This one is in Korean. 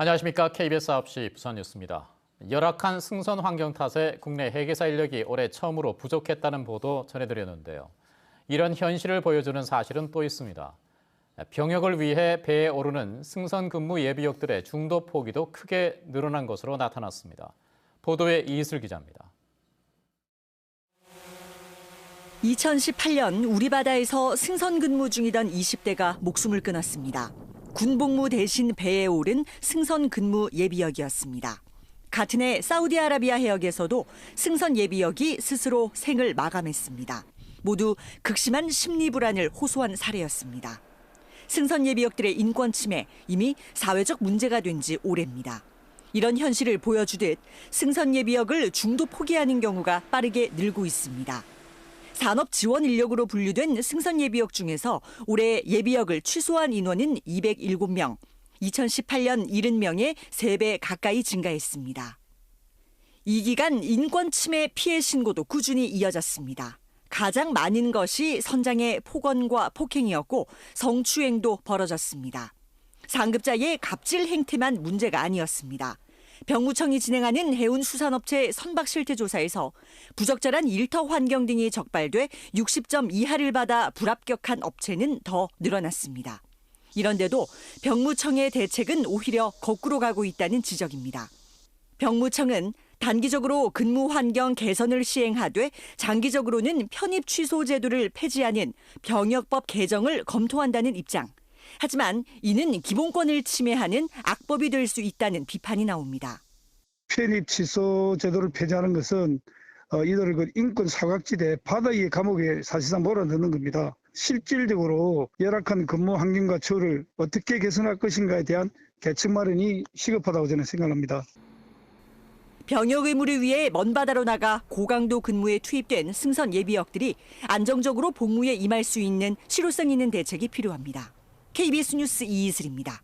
안녕하십니까. KBS 9시 부산 뉴스입니다. 열악한 승선 환경 탓에 국내 회계사 인력이 올해 처음으로 부족했다는 보도 전해드렸는데요. 이런 현실을 보여주는 사실은 또 있습니다. 병역을 위해 배에 오르는 승선 근무 예비역들의 중도 포기도 크게 늘어난 것으로 나타났습니다. 보도에 이슬 기자입니다. 2018년 우리 바다에서 승선 근무 중이던 20대가 목숨을 끊었습니다. 군복무 대신 배에 오른 승선 근무 예비역이었습니다. 같은 해 사우디아라비아 해역에서도 승선 예비역이 스스로 생을 마감했습니다. 모두 극심한 심리 불안을 호소한 사례였습니다. 승선 예비역들의 인권 침해 이미 사회적 문제가 된 지 오래입니다. 이런 현실을 보여주듯 승선 예비역을 중도 포기하는 경우가 빠르게 늘고 있습니다. 산업 지원 인력으로 분류된 승선 예비역 중에서 올해 예비역을 취소한 인원은 207명, 2018년 70명에 3배 가까이 증가했습니다. 이 기간 인권 침해 피해 신고도 꾸준히 이어졌습니다. 가장 많은 것이 선장의 폭언과 폭행이었고 성추행도 벌어졌습니다. 상급자의 갑질 행태만 문제가 아니었습니다. 병무청이 진행하는 해운 수산업체 선박 실태 조사에서 부적절한 일터 환경 등이 적발돼 60점 이하를 받아 불합격한 업체는 더 늘어났습니다. 이런데도 병무청의 대책은 오히려 거꾸로 가고 있다는 지적입니다. 병무청은 단기적으로 근무 환경 개선을 시행하되 장기적으로는 편입 취소 제도를 폐지하는 병역법 개정을 검토한다는 입장. 하지만 이는 기본권을 침해하는 악법이 될 수 있다는 비판이 나옵니다. 편입 취소 제도를 폐지하는 것은 어, 이들을 그 인권 사각지대 바다의 감옥에 사실상 몰아넣는 겁니다. 실질적으로 열악한 근무 환경과 처우를 어떻게 개선할 것인가에 대한 계책 마련이 시급하다고 저는 생각합니다. 병역 의무를 위해 먼 바다로 나가 고강도 근무에 투입된 승선 예비역들이 안정적으로 복무에 임할 수 있는 실효성 있는 대책이 필요합니다. KBS 뉴스 이이슬입니다.